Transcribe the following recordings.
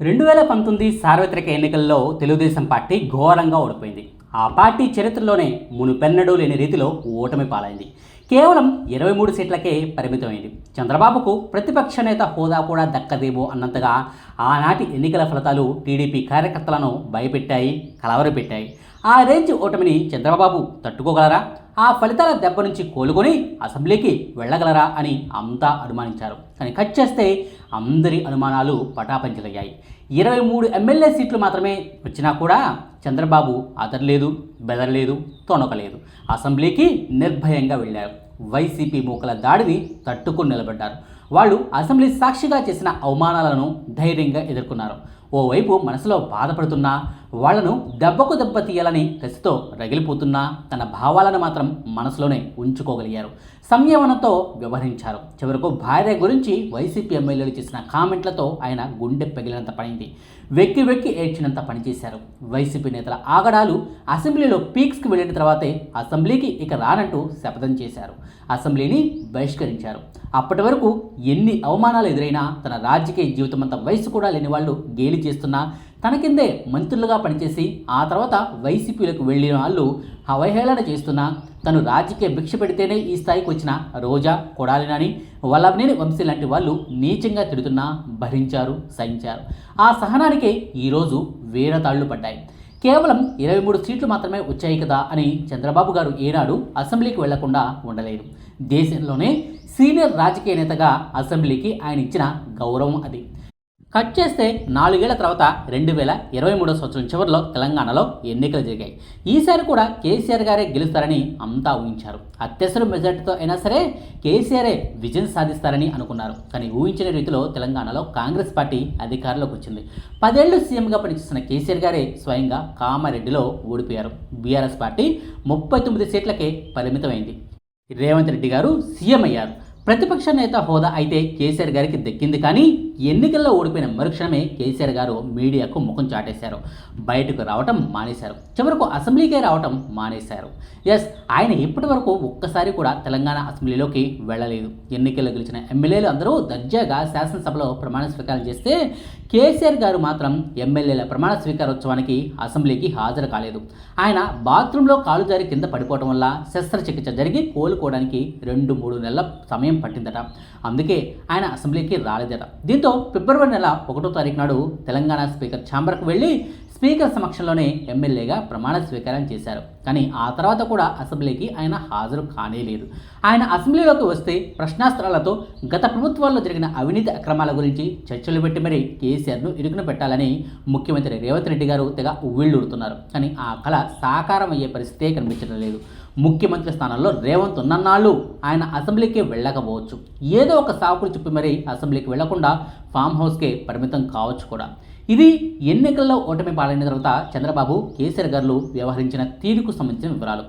రెండు వేల పంతొమ్మిది సార్వత్రిక ఎన్నికల్లో తెలుగుదేశం పార్టీ ఘోరంగా ఓడిపోయింది. ఆ పార్టీ చరిత్రలోనే మునుపెన్నడూ లేని రీతిలో ఓటమి పాలైంది. కేవలం ఇరవై మూడు సీట్లకే పరిమితమైంది. చంద్రబాబుకు ప్రతిపక్ష నేత హోదా కూడా దక్కదేమో అన్నంతగా ఆనాటి ఎన్నికల ఫలితాలు టీడీపీ కార్యకర్తలను భయపెట్టాయి కలవరపెట్టాయి ఆ రేంజ్ ఓటమిని చంద్రబాబు తట్టుకోగలరా? ఆ ఫలితాల దెబ్బ నుంచి కోలుకొని అసెంబ్లీకి వెళ్ళగలరా అని అంతా అనుమానించారు. కానీ కట్ చేస్తే అందరి అనుమానాలు పటాపంచలయ్యాయి. ఇరవై మూడు ఎమ్మెల్యే సీట్లు మాత్రమే వచ్చినా కూడా చంద్రబాబు అదరలేదు బెదరలేదు తొణకలేదు అసెంబ్లీకి నిర్భయంగా వెళ్ళారు. వైసీపీ మూకల దాడిని తట్టుకుని నిలబడ్డారు. వాళ్ళు అసెంబ్లీ సాక్షిగా చేసిన అవమానాలను ధైర్యంగా ఎదుర్కొన్నారు. ఓవైపు మనసులో బాధపడుతున్నా వాళ్ళను దెబ్బకు దెబ్బ తీయాలని కసితో రగిలిపోతున్నా తన భావాలను మాత్రం మనసులోనే ఉంచుకోగలిగారు. సంయమనంతో వ్యవహరించారు. చివరకు భార్య గురించి వైసీపీ ఎమ్మెల్యేలు చేసిన కామెంట్లతో ఆయన గుండె పగిలినంత పడింది వెక్కి వెక్కి ఏడ్చినంత పనిచేశారు. వైసీపీ నేతల ఆగడాలు అసెంబ్లీలో పీక్స్కి వెళ్ళిన తర్వాతే అసెంబ్లీకి ఇక రానంటూ శపథం చేశారు. అసెంబ్లీని బహిష్కరించారు. అప్పటి వరకు ఎన్ని అవమానాలు ఎదురైనా తన రాజకీయ జీవితమంతా వయసు కూడా లేని వాళ్ళు గేలి చేస్తున్నా తన కిందే మంత్రులుగా పనిచేసి ఆ తర్వాత వైసీపీలకు వెళ్ళిన వాళ్ళు అవహేళన చేస్తున్నా తను రాజకీయ భిక్ష పెడితేనే ఈ స్థాయికి వచ్చిన రోజా కొడాలినని వల్లభనేని వంశీ లాంటి వాళ్ళు నీచంగా తిడుతున్నా భరించారు సహించారు. ఆ సహనానికే ఈరోజు వేరతాళ్ళు పడ్డాయి. కేవలం ఇరవై మూడు సీట్లు మాత్రమే వచ్చాయి కదా అని చంద్రబాబు గారు ఏనాడు అసెంబ్లీకి వెళ్ళకుండా ఉండలేదు. దేశంలోనే సీనియర్ రాజకీయ నేతగా అసెంబ్లీకి ఆయన ఇచ్చిన గౌరవం అది. కట్ చేస్తే నాలుగేళ్ళ తర్వాత రెండు వేల ఇరవై మూడో సంవత్సరం చివరిలో తెలంగాణలో ఎన్నికలు జరిగాయి. ఈసారి కూడా కేసీఆర్ గారే గెలుస్తారని అంతా ఊహించారు. అత్యవసర మెజార్టీతో అయినా సరే కేసీఆరే విజయం సాధిస్తారని అనుకున్నారు. కానీ ఊహించిన రీతిలో తెలంగాణలో కాంగ్రెస్ పార్టీ అధికారంలోకి వచ్చింది. పదేళ్ళు సీఎంగా పనిచేస్తున్న కేసీఆర్ గారే స్వయంగా కామారెడ్డిలో ఓడిపోయారు. బీఆర్ఎస్ పార్టీ ముప్పై తొమ్మిది సీట్లకే పరిమితమైంది. రేవంత్ రెడ్డి గారు సీఎం అయ్యారు. ప్రతిపక్ష నేత హోదా అయితే కేసీఆర్ గారికి దక్కింది కానీ ఎన్నికల్లో ఓడిపోయిన మరుక్షణమే కేసీఆర్ గారు మీడియాకు ముఖం చాటేశారు. బయటకు రావటం మానేశారు. చివరకు అసెంబ్లీకే రావటం మానేశారు. ఎస్ ఆయన ఇప్పటి వరకు ఒక్కసారి కూడా తెలంగాణ అసెంబ్లీలోకి వెళ్ళలేదు. ఎన్నికల్లో గెలిచిన ఎమ్మెల్యేలు అందరూ దర్జాగా శాసనసభలో ప్రమాణ స్వీకారం చేస్తే కేసీఆర్ గారు మాత్రం ఎమ్మెల్యేల ప్రమాణ స్వీకారోత్సవానికి అసెంబ్లీకి హాజరు కాలేదు. ఆయన బాత్రూంలో కాలు జారి కింద పడిపోవడం వల్ల శస్త్రచికిత్స జరిగి కోలుకోవడానికి రెండు మూడు నెలల సమయం పట్టిందట. అందుకే ఆయన అసెంబ్లీకి రాలేదట. దీంతో ఫిబ్రవరి నెల ఒకటో తారీఖు నాడు తెలంగాణ స్పీకర్ ఛాంబర్కు వెళ్ళి స్పీకర్ సమక్షంలోనే ఎమ్మెల్యేగా ప్రమాణ స్వీకారం చేశారు. కానీ ఆ తర్వాత కూడా అసెంబ్లీకి ఆయన హాజరు కానేలేదు. ఆయన అసెంబ్లీలోకి వస్తే ప్రశ్నాస్త్రాలతో గత ప్రభుత్వాల్లో జరిగిన అవినీతి అక్రమాల గురించి చర్చలు పెట్టి మరీ కేసీఆర్ను ఇరుకున పెట్టాలని ముఖ్యమంత్రి రేవంత్ రెడ్డి గారు తెగ ఉవ్విళ్ళూరుతున్నారు కానీ ఆ కళ సాకారం అయ్యే పరిస్థితే కనిపించడం లేదు. ముఖ్యమంత్రి స్థానంలో రేవంత్ ఉన్నన్నాళ్ళు ఆయన అసెంబ్లీకి వెళ్ళకపోవచ్చు. ఏదో ఒక సాకులు చెప్పి మరీ అసెంబ్లీకి వెళ్ళకుండా ఫామ్ హౌస్కే పరిమితం కావచ్చు కూడా. ఇది ఎన్నికల్లో ఓటమి పాలైన తర్వాత చంద్రబాబు కేసీఆర్ గారు వ్యవహరించిన తీరుకు సంబంధించిన వివరాలు.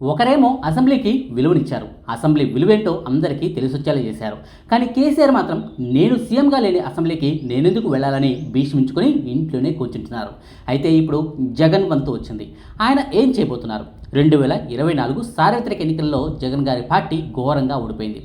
ఒకరేమో అసెంబ్లీకి విలువనిచ్చారు. అసెంబ్లీ విలువేంటో అందరికీ తెలిసొచ్చేలా చేశారు. కానీ కేసీఆర్ మాత్రం నేను సీఎంగా లేని అసెంబ్లీకి నేనెందుకు వెళ్ళాలని భీష్మించుకొని ఇంట్లోనే కూర్చుంటున్నారు. అయితే ఇప్పుడు జగన్ వంతు వచ్చింది. ఆయన ఏం చేయబోతున్నారు? రెండు వేల ఇరవై నాలుగు సార్వత్రిక ఎన్నికల్లో జగన్ గారి పార్టీ ఘోరంగా ఓడిపోయింది.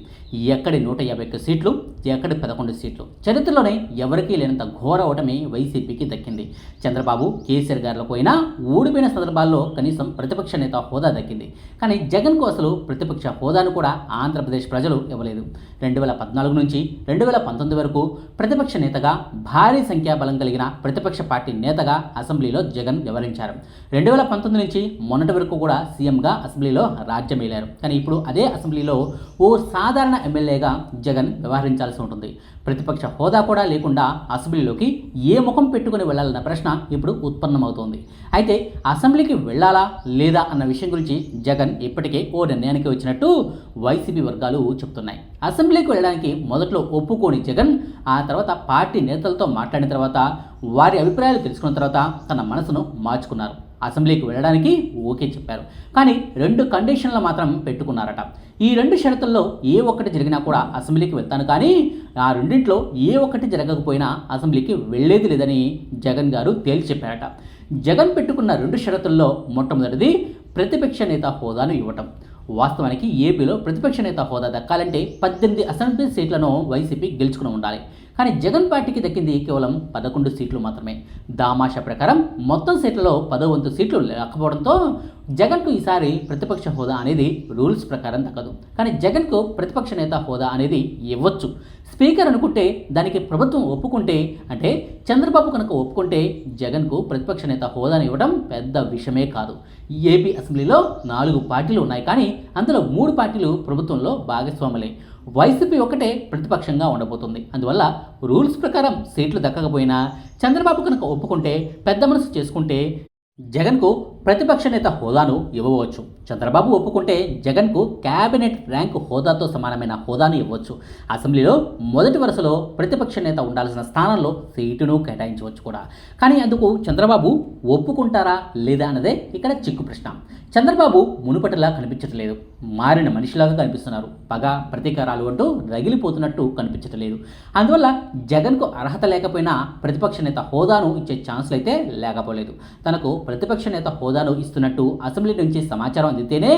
ఎక్కడి నూట యాభై ఒక్క సీట్లు ఎక్కడి పదకొండు సీట్లు? చరిత్రలోనే ఎవరికీ లేనంత ఘోర ఓటమి వైసీపీకి దక్కింది. చంద్రబాబు కేసీఆర్ గారులకు అయినా ఓడిపోయిన సందర్భాల్లో కనీసం ప్రతిపక్ష నేత హోదా దక్కింది. కానీ జగన్కు అసలు ప్రతిపక్ష హోదాను కూడా ఆంధ్రప్రదేశ్ ప్రజలు ఇవ్వలేదు. రెండు వేల పద్నాలుగు నుంచి రెండు వేల పంతొమ్మిది వరకు ప్రతిపక్ష నేతగా భారీ సంఖ్యాబలం కలిగిన ప్రతిపక్ష పార్టీ నేతగా అసెంబ్లీలో జగన్ వ్యవహరించారు. రెండు వేల పంతొమ్మిది నుంచి మొన్నటి వరకు కూడా సీఎంగా అసెంబ్లీలో రాజ్యమేలారు. కానీ ఇప్పుడు అదే అసెంబ్లీలో ఓ సాధారణ ఎమ్మెల్యేగా జగన్ వ్యవహరించాల్సి ఉంటుంది. ప్రతిపక్ష హోదా కూడా లేకుండా అసెంబ్లీలోకి ఏ ముఖం పెట్టుకుని వెళ్ళాలన్న ప్రశ్న ఇప్పుడు ఉత్పన్నమవుతోంది. అయితే అసెంబ్లీకి వెళ్ళాలా లేదా అన్న విషయం గురించి జగన్ ఇప్పటికే ఓ నిర్ణయానికి వచ్చినట్టు వైసీపీ వర్గాలు చెప్తున్నాయి. అసెంబ్లీకి వెళ్ళడానికి మొదట్లో ఒప్పుకోని జగన్ ఆ తర్వాత పార్టీ నేతలతో మాట్లాడిన తర్వాత వారి అభిప్రాయాలు తెలుసుకున్న తర్వాత తన మనసును మార్చుకున్నారు. అసెంబ్లీకి వెళ్ళడానికి ఓకే చెప్పారు. కానీ రెండు కండిషన్లు మాత్రం పెట్టుకున్నారట. ఈ రెండు షరతుల్లో ఏ ఒక్కటి జరిగినా కూడా అసెంబ్లీకి వెళ్తాను. కానీ ఆ రెండింట్లో ఏ ఒక్కటి జరగకపోయినా అసెంబ్లీకి వెళ్ళేది లేదని జగన్ గారు తేల్చి చెప్పారట జగన్ పెట్టుకున్న రెండు షరతుల్లో మొట్టమొదటిది ప్రతిపక్ష నేత హోదాను ఇవ్వటం. వాస్తవానికి ఏపీలో ప్రతిపక్ష నేత హోదా దక్కాలంటే పద్దెనిమిది అసెంబ్లీ సీట్లను వైసీపీ గెలుచుకుని ఉండాలి. కానీ జగన్ పార్టీకి దక్కింది కేవలం పదకొండు సీట్లు మాత్రమే. దామాషా ప్రకారం మొత్తం సీట్లలో పదో వంతు సీట్లు లేకపోవడంతో జగన్కు ఈసారి ప్రతిపక్ష హోదా అనేది రూల్స్ ప్రకారం దక్కదు. కానీ జగన్కు ప్రతిపక్ష నేత హోదా అనేది ఇవ్వచ్చు. స్పీకర్ అనుకుంటే దానికి ప్రభుత్వం ఒప్పుకుంటే అంటే చంద్రబాబు కనుక ఒప్పుకుంటే జగన్కు ప్రతిపక్ష నేత హోదాను ఇవ్వడం పెద్ద విషయమే కాదు. ఏపీ అసెంబ్లీలో నాలుగు పార్టీలు ఉన్నాయి కానీ అందులో మూడు పార్టీలు ప్రభుత్వంలో భాగస్వాములే. వైసీపీ ఒకటే ప్రతిపక్షంగా ఉండబోతుంది. అందువల్ల రూల్స్ ప్రకారం సీట్లు దక్కకపోయినా చంద్రబాబు కనుక ఒప్పుకుంటే పెద్ద మనసు చేసుకుంటే జగన్కు ప్రతిపక్ష నేత హోదాను ఇవ్వవచ్చు. చంద్రబాబు ఒప్పుకుంటే జగన్కు క్యాబినెట్ ర్యాంక్ హోదాతో సమానమైన హోదాను ఇవ్వచ్చు. అసెంబ్లీలో మొదటి వరుసలో ప్రతిపక్ష నేత ఉండాల్సిన స్థానంలో సీటును కేటాయించవచ్చు కూడా. కానీ అందుకు చంద్రబాబు ఒప్పుకుంటారా లేదా అన్నదే ఇక్కడ చిక్కు ప్రశ్న. చంద్రబాబు మునుపటిలా కనిపించట్లేదు. మారిన మనిషిలాగా కనిపిస్తున్నారు. పగ ప్రతీకారాలు అంటూ రగిలిపోతున్నట్టు కనిపించట్లేదు. అందువల్ల జగన్కు అర్హత లేకపోయినా ప్రతిపక్ష నేత హోదాను ఇచ్చే ఛాన్సులు అయితే లేకపోలేదు. తనకు ప్రతిపక్ష నేత హోదా హోదాను ఇస్తున్నట్టు అసెంబ్లీ నుంచి సమాచారం అందితేనే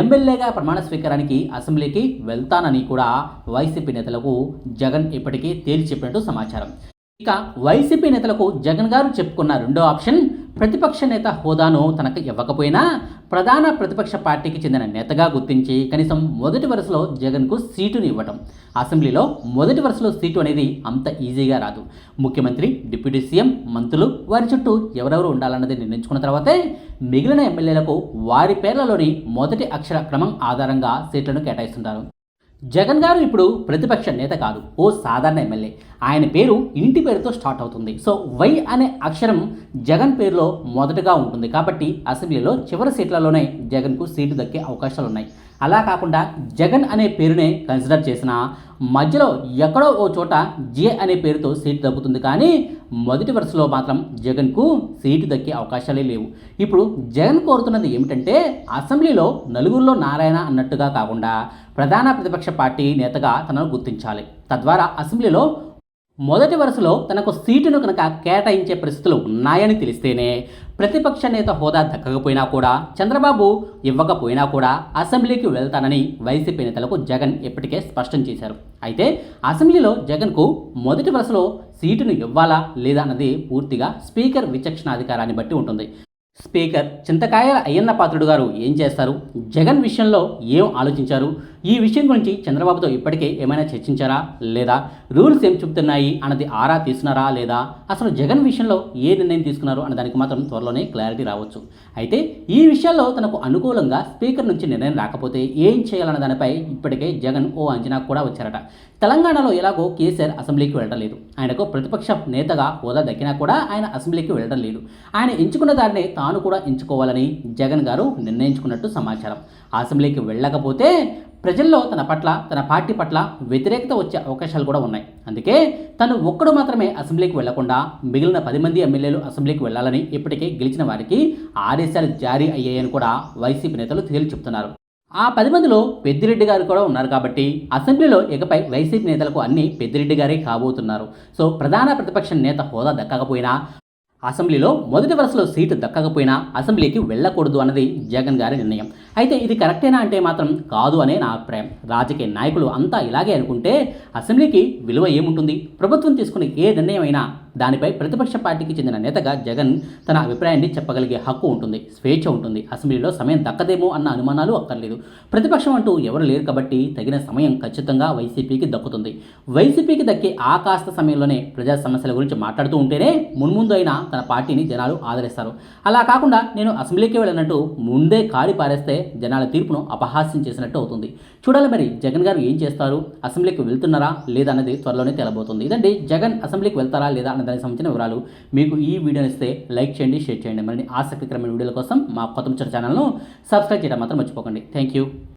ఎమ్మెల్యేగా ప్రమాణ స్వీకారానికి అసెంబ్లీకి వెళ్తానని కూడా వైసీపీ నేతలకు జగన్ ఇప్పటికీ తేల్చి చెప్పినట్టు సమాచారం. ఇక వైసీపీ నేతలకు జగన్ గారు చెప్పుకున్న రెండో ఆప్షన్ ప్రతిపక్ష నేత హోదాను తనకు ఇవ్వకపోయినా ప్రధాన ప్రతిపక్ష పార్టీకి చెందిన నేతగా గుర్తించి కనీసం మొదటి వరుసలో జగన్కు సీటును ఇవ్వటం. అసెంబ్లీలో మొదటి వరుసలో సీటు అనేది అంత ఈజీగా రాదు. ముఖ్యమంత్రి డిప్యూటీ సీఎం మంత్రులు వారి చుట్టూ ఎవరెవరు ఉండాలన్నది నిర్ణయించుకున్న తర్వాతే మిగిలిన ఎమ్మెల్యేలకు వారి పేర్లలోని మొదటి అక్షర క్రమం ఆధారంగా సీట్లను కేటాయిస్తుంటారు. జగన్ గారు ఇప్పుడు ప్రతిపక్ష నేత కాదు ఓ సాధారణ ఎమ్మెల్యే. ఆయన పేరు ఇంటి పేరుతో స్టార్ట్ అవుతుంది. సో వై అనే అక్షరం జగన్ పేరులో మొదటగా ఉంటుంది. కాబట్టి అసెంబ్లీలో చివరి సీట్లలోనే జగన్కు సీటు దక్కే అవకాశాలు ఉన్నాయి అలా కాకుండా జగన్ అనే పేరునే కన్సిడర్ చేసిన మధ్యలో ఎక్కడో ఓ చోట జే అనే పేరుతో సీటు దక్కుతుంది కానీ మొదటి వరుసలో మాత్రం జగన్కు సీటు దక్కే అవకాశాలే లేవు. ఇప్పుడు జగన్ కోరుతున్నది ఏమిటంటే అసెంబ్లీలో నలుగురిలో నారాయణ అన్నట్టుగా కాకుండా ప్రధాన ప్రతిపక్ష పార్టీ నేతగా తనను గుర్తించాలి. తద్వారా అసెంబ్లీలో మొదటి వరుసలో తనకు సీటును కనుక కేటాయించే పరిస్థితులు ఉన్నాయని తెలిస్తేనే ప్రతిపక్ష నేత హోదా దక్కకపోయినా కూడా చంద్రబాబు ఇవ్వకపోయినా కూడా అసెంబ్లీకి వెళ్తానని వైసీపీ నేతలకు జగన్ ఇప్పటికే స్పష్టం చేశారు. అయితే అసెంబ్లీలో జగన్కు మొదటి వరుసలో సీటును ఇవ్వాలా లేదా అన్నది పూర్తిగా స్పీకర్ విచక్షణాధికారాన్ని బట్టి ఉంటుంది. స్పీకర్ చింతకాయల అయ్యన్న పాత్రుడు గారు ఏం చేస్తారు? జగన్ విషయంలో ఏం ఆలోచించారు? ఈ విషయం గురించి చంద్రబాబుతో ఇప్పటికే ఏమైనా చర్చించారా? లేదా రూల్స్ ఏం చెబుతున్నాయి? అన్నది ఆరా తీసుకున్నారా లేదా అసలు జగన్ విషయంలో ఏ నిర్ణయం తీసుకున్నారు? అన్న దానికి మాత్రం త్వరలోనే క్లారిటీ రావచ్చు. అయితే ఈ విషయాల్లో తనకు అనుకూలంగా స్పీకర్ నుంచి నిర్ణయం రాకపోతే ఏం చేయాలన్న దానిపై ఇప్పటికే జగన్ ఓ అంచనా కూడా వచ్చారట. తెలంగాణలో ఎలాగో కేసీఆర్ అసెంబ్లీకి వెళ్ళడం లేదు ఆయనకు ప్రతిపక్ష నేతగా హోదా దక్కినా కూడా ఆయన అసెంబ్లీకి వెళ్ళడం లేదు ఆయన ఎంచుకున్న దాన్ని తాను కూడా ఎంచుకోవాలని జగన్ గారు నిర్ణయించుకున్నట్టు సమాచారం. అసెంబ్లీకి వెళ్ళకపోతే ప్రజల్లో తన పట్ల తన పార్టీ పట్ల వ్యతిరేకత వచ్చే అవకాశాలు కూడా ఉన్నాయి. అందుకే తను ఒక్కడు మాత్రమే అసెంబ్లీకి వెళ్ళకుండా మిగిలిన పది మంది ఎమ్మెల్యేలు అసెంబ్లీకి వెళ్ళాలని ఇప్పటికే గెలిచిన వారికి ఆదేశాలు జారీ అయ్యాయని కూడా వైసీపీ నేతలు తేల్చి చెప్తున్నారు ఆ పది మందిలో పెద్దిరెడ్డి గారు కూడా ఉన్నారు కాబట్టి అసెంబ్లీలో ఇకపై వైసీపీ నేతలకు అన్ని పెద్దిరెడ్డి గారే కాబోతున్నారు. సో ప్రధాన ప్రతిపక్ష నేత హోదా దక్కకపోయినా అసెంబ్లీలో మొదటి వరుసలో సీటు దక్కకపోయినా అసెంబ్లీకి వెళ్ళకూడదు అన్నది జగన్ గారి నిర్ణయం. అయితే ఇది కరెక్టేనా అంటే మాత్రం కాదు అనే నా అభిప్రాయం. రాజకీయ నాయకులు అంతా ఇలాగే అనుకుంటే అసెంబ్లీకి విలువ ఏముంటుంది? ప్రభుత్వం తీసుకునే ఏ నిర్ణయం అయినా దానిపై ప్రతిపక్ష పార్టీకి చెందిన నేతగా జగన్ తన అభిప్రాయాన్ని చెప్పగలిగే హక్కు ఉంటుంది స్వేచ్ఛ ఉంటుంది. అసెంబ్లీలో సమయం దక్కదేమో అన్న అనుమానాలు అక్కర్లేదు. ప్రతిపక్షం అంటూ ఎవరు లేరు కాబట్టి తగిన సమయం ఖచ్చితంగా వైసీపీకి దక్కుతుంది. వైసీపీకి దక్కే ఆ కాస్త సమయంలోనే ప్రజా సమస్యల గురించి మాట్లాడుతూ ఉంటేనే మున్ముందు అయినా తన పార్టీని జనాలు ఆదరిస్తారు. అలా కాకుండా నేను అసెంబ్లీకి వెళ్ళినట్టు ముందే కాడి పారేస్తే జనాల తీర్పును అపహాస్యం చేసినట్టు అవుతుంది. చూడాలి మరి జగన్ గారు ఏం చేస్తారు? అసెంబ్లీకి వెళ్తున్నారా లేదా అన్నది త్వరలోనే తెలబోతుంది. ఇదండి జగన్ అసెంబ్లీకి వెళ్తారా లేదా అన్న దానికి సంబంధించిన వివరాలు మీకు ఈ వీడియోని ఇస్తే లైక్ చేయండి షేర్ చేయండి. మరి ఆసక్తికరమైన వీడియోల కోసం మా కొత్త ముచ్చట ఛానల్ను సబ్స్క్రైబ్ చేయడం మాత్రం మర్చిపోకండి. Thank you